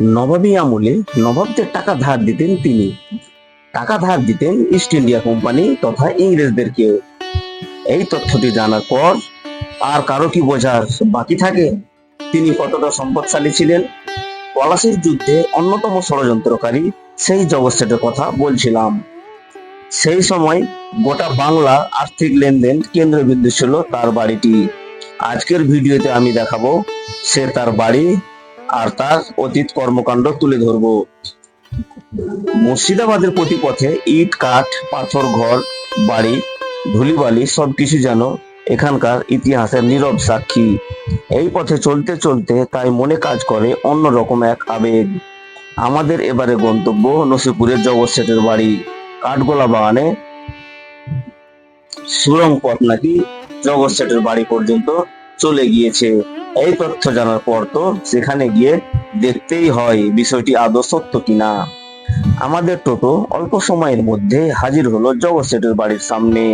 নবাবী আমলে নবাবদের টাকা ধার দিতেন তিনি। টাকা ধার দিতেন ইস্ট ইন্ডিয়া কোম্পানি তথা ইংরেজদেরকেও। এই তথ্যটি জানার পর আর কারও কি বোঝার বাকি থাকে? তিনি কতটা সম্পদশালী ছিলেন? পলাশির যুদ্ধে অন্যতম ষড়যন্ত্রকারী সেই জগৎ সেটের কথা বলছিলাম। সেই সময় গোটা বাংলা আর্থিক লেনদেন কেন্দ্রবিন্দু ছিল তার বাড়িটি। আজকের ভিডিওতে আমি দেখাবো সে তার বাড়ি আর তার অতীত কর্মকাণ্ড তুলে ধরবো। মুর্শিদাবাদের প্রতিপথে ইট, কাঠ, পাথর, ঘর, বাড়ি, ধুলিবালি সবকিছু যেন এখানকার ইতিহাসের নীরব সাক্ষী। এই পথে চলতে চলতে তাই মনে কাজ করে অন্যরকম এক আবেগ। আমাদের এবারে গন্তব্য নসিপুরের জগৎ সেটের বাড়ি। কাঠগোলা বাগানে সুরং পথ নাকি জগৎ সেটের বাড়ি পর্যন্ত চলে গিয়েছে। এই তথ্য জানার পর তো সেখানে গিয়ে দেখতেই হয় বিষয়টি আদৌ সত্য কিনা। আমাদের টোটো অল্প সময়ের মধ্যে হাজির হলো জগৎ বাড়ির সামনে।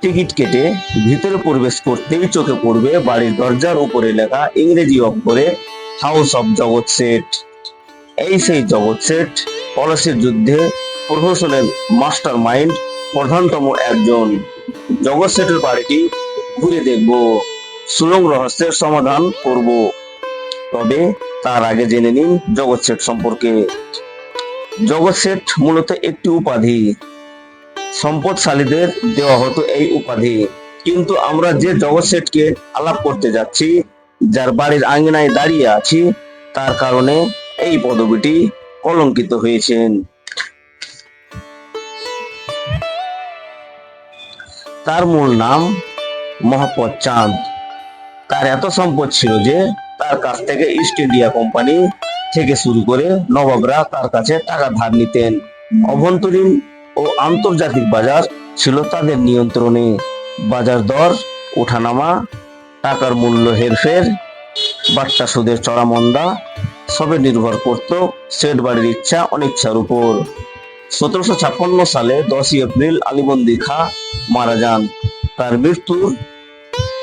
টিকিট কেটে ভিতরে প্রবেশ করতেই চোখে পড়বে বাড়ির দরজার উপরে লেখা ইংরেজি অক্ষরে হাউস অফ জগৎ সেট এই সেই জগৎ সেট পলাশির যুদ্ধে প্রহসনের মাস্টার মাইন্ড প্রধানতম একজন। জগৎ সেটের বাড়িটি ঘুরে দেখব। সুরং রহস্যের সমাধান করব। তবে তার আগে জেনে নিন জগৎ সেট সম্পর্কে। জগৎ সেট মূলত একটি উপাধি। সম্পদশালীদের দেওয়া হতো এই উপাধি। কিন্তু আমরা যে জগৎ সেটকে আলাপ করতে যাচ্ছি, যার বাড়ির আঙ্গিনায় দাঁড়িয়ে আছি, তার কারণে এই পদবিটি কলঙ্কিত হয়েছেন তার মূল নাম মহাপদ চাঁদ। তার এত সম্পদ ছিল যে তার কাছ থেকে ইস্ট ইন্ডিয়া কোম্পানি থেকে শুরু করে নবাবরা তার কাছে টাকা ধার নিতেন। অভ্যন্তরীণ ও আন্তর্জাতিক বাজার ছিল তাদের নিয়ন্ত্রণে। বাজার দর, ওঠানামা, টাকার মূল্য হেরফের, বাচ্চা সুদের চড়া মন্দা সবে নির্ভর করত সেট বাড়ির ইচ্ছা অনিচ্ছার উপর। সতেরোশো ছাপ্পান্ন সালে দশই এপ্রিল আলিবন্দি খা মারা যান। তার মৃত্যুর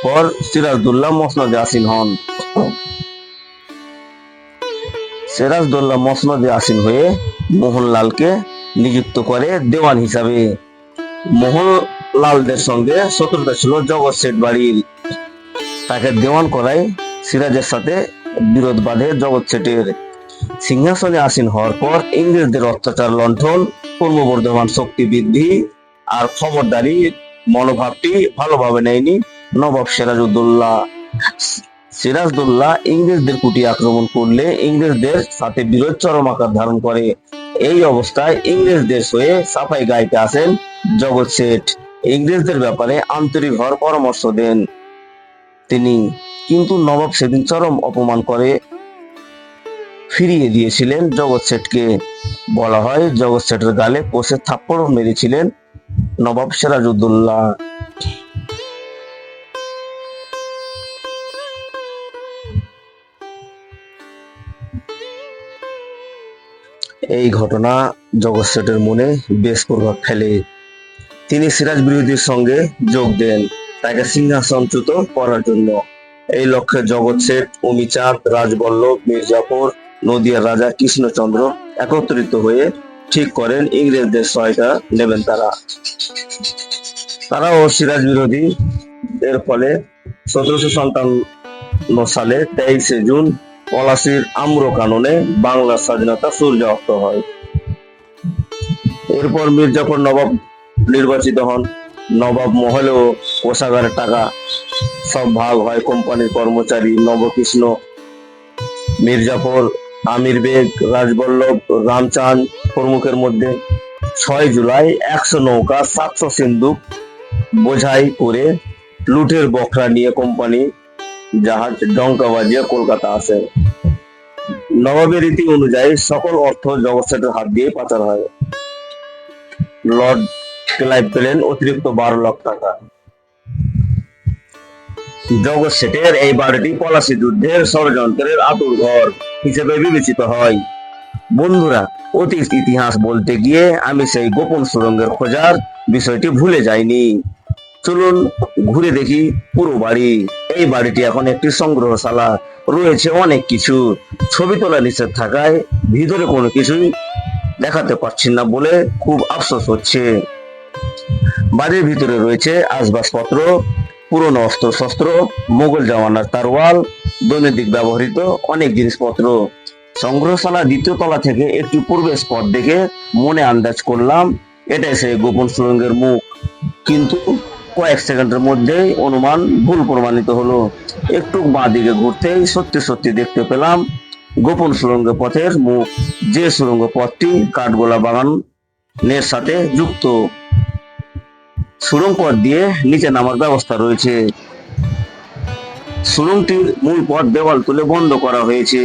পর সিরাজদুল্লাহ মসনদে আসীন হন। সিরাজদুল্লাহ মসনদে আসীন হয়ে মোহনলালকে নিযুক্ত করে দেওয়ান হিসাবে। মোহনলালদের সঙ্গে শত্রুতা ছিল জগৎ শেঠ বাড়ির। তাকে দেওয়ান করায় সিরাজের সাথে বিরোধ বাঁধে জগৎ শেঠের। সিংহাসনে আসীন হওয়ার পর ইংরেজদের অত্যাচার, লণ্ঠন ক্রমবর্ধমান শক্তি বৃদ্ধি আর খবরদারি, মনোভাবটি ভালোভাবে নেয়নি নবাব সিরাজউদ্দৌলা সিরাজদৌল্লা ইংরেজদের কুটি আক্রমণ করলে ইংরেজদের সাথে বিরোধ চরম আকার ধারণ করে। এই অবস্থায় ইংরেজদের হয়ে সাফাই গাইতে আসেন জগৎ শেঠ। ইংরেজদের ব্যাপারে আন্তরিক হওয়ার পরামর্শ দেন তিনি, কিন্তু নবাব সেদিন চরম অপমান করে ফিরিয়ে দিয়েছিলেন জগৎ শেঠকে। বলা হয়, জগৎ শেঠের গালে কষে থাপ্পড় মেরেছিলেন নবাব সিরাজউদ্দৌলা। এই ঘটনা জগৎ শেঠের মনে বেশ প্রভাব ফেলে। তিনি সিরাজ বিরোধীর সঙ্গে যোগ দেন, তাকে সিংহাসনচ্যুত করার জন্য। এই লক্ষ্যে জগৎ শেঠ অমিচাঁদ রাজবল্লভ, মির্জাপুর, নদিয়ার রাজা কৃষ্ণচন্দ্র একত্রিত হয়ে ঠিক করেন ইংরেজদের সহায়তা নেবেন তারা। তারাও সিরাজ বিরোধী এর ফলে সতেরোশো সন্তান্ন সালে তেইশে জুন পলাশির আম্র কাননে বাংলার স্বাধীনতা সূর্যাস্ত হয়। এরপর মির্জাফর নবাব নির্বাচিত হন। নবাব মহলেও কোষাগারের টাকা সব ভাগ হয় কোম্পানির কর্মচারী নবকৃষ্ণ মির্জাফর আমির বেগ, রাজবল্লভ, রামচাঁদ প্রমুখের মধ্যে ছয় জুলাই একশো নৌকা, সাতশো সিন্ধুক বোঝাই করে লুটের বখরা নিয়ে কোম্পানি জাহাজ ডঙ্কা বাজিয়ে কলকাতা আসে। নবাবের রীতি অনুযায়ী সকল অর্থ জগৎ সেটের হাত দিয়ে পাচার হয়। লর্ড ক্লাইভ পেলেন অতিরিক্ত বারো লাখ টাকা। জগৎ সেটের এই বাড়িটি পলাশি যুদ্ধের ষড়যন্ত্রের আতুর ঘর হিসেবে বিবেচিত হয়। বন্ধুরা, অতীত ইতিহাস বলতে গিয়ে আমি সেই গোপন সুরঙ্গের খোঁজার বিষয়টি ভুলে যাইনি। চলুন ঘুরে দেখি পুরো বাড়ি। এই বাড়িটি এখন একটি সংগ্রহশালা। রয়েছে অনেক কিছু। ছবি তোলা নিষেধ থাকায় ভিতরে কোনো কিছুই দেখাতে পারছি না বলে খুব আফসোস হচ্ছে। বাড়ির ভিতরে রয়েছে আসবাবপত্র, পুরনো অস্ত্র শস্ত্র মোগল জামানার তারওয়াল দৈনন্দিন ব্যবহৃত অনেক জিনিসপত্র। সংগ্রহশালা দ্বিতীয় তলা থেকে একটি পূর্বের স্পট দেখে মনে আন্দাজ করলাম, এটাই সেই গোপন সুরঙ্গের মুখ। কিন্তু কয়েক সেকেন্ডের মধ্যেই অনুমান, ভুল প্রমাণিত হলো। একটু বাঁ দিকে ঘুরতেই সত্যি সত্যি দেখতে পেলাম গোপন সুরঙ্গ পথের মুখ। যে সুরঙ্গ পথটি কাঠগোলা বাগানের সাথে যুক্ত। সুরঙ্গ পথ দিয়ে নিচে নামার ব্যবস্থা রয়েছে। সুরঙ্গটির মূল পথ দেওয়াল তুলে বন্ধ করা হয়েছে।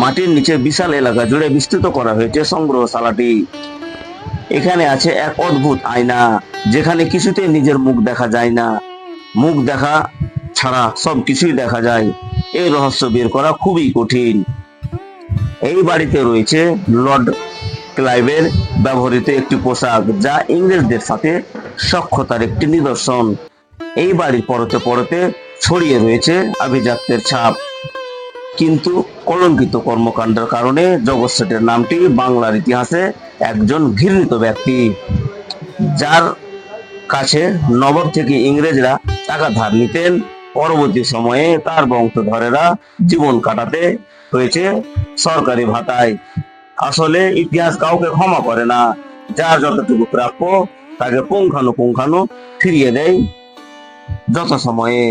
মাটির নিচে বিশাল এলাকা জুড়ে বিস্তৃত করা হয়েছে সংগ্রহশালাটি। এখানে আছে এক অদ্ভুত আয়না। যেখানে কিছুতে নিজের মুখ দেখা যায় না। মুখ দেখা ছাড়া সব কিছুই দেখা যায়। এই রহস্য বের করা খুবই কঠিন। এই বাড়িতে রয়েছে লর্ড ক্লাইভের ব্যবহৃত একটি পোশাক, যা ইংরেজদের সাথে সক্ষতার একটি নিদর্শন। এই বাড়ির পরতে পরতে ছড়িয়ে রয়েছে আভিজাত্যের ছাপ। কিন্তু কলঙ্কিত কর্মকাণ্ডের কারণে জগৎ নামটি বাংলার ইতিহাসে একজন ঘৃণিত ব্যক্তি, যার কাছে নবাব থেকে ইংরেজরা টাকা ধার নিতেন। পরবর্তী সময়ে তার বংশধরেরা জীবন কাটাতে হয়েছে সরকারি ভাতায়। আসলে ইতিহাস কাউকে ক্ষমা করে না। যার যতটুকু প্রাপ্য তাকে পুঙ্খানু পুঙ্খানু ফিরিয়ে দেয় যত সময়ে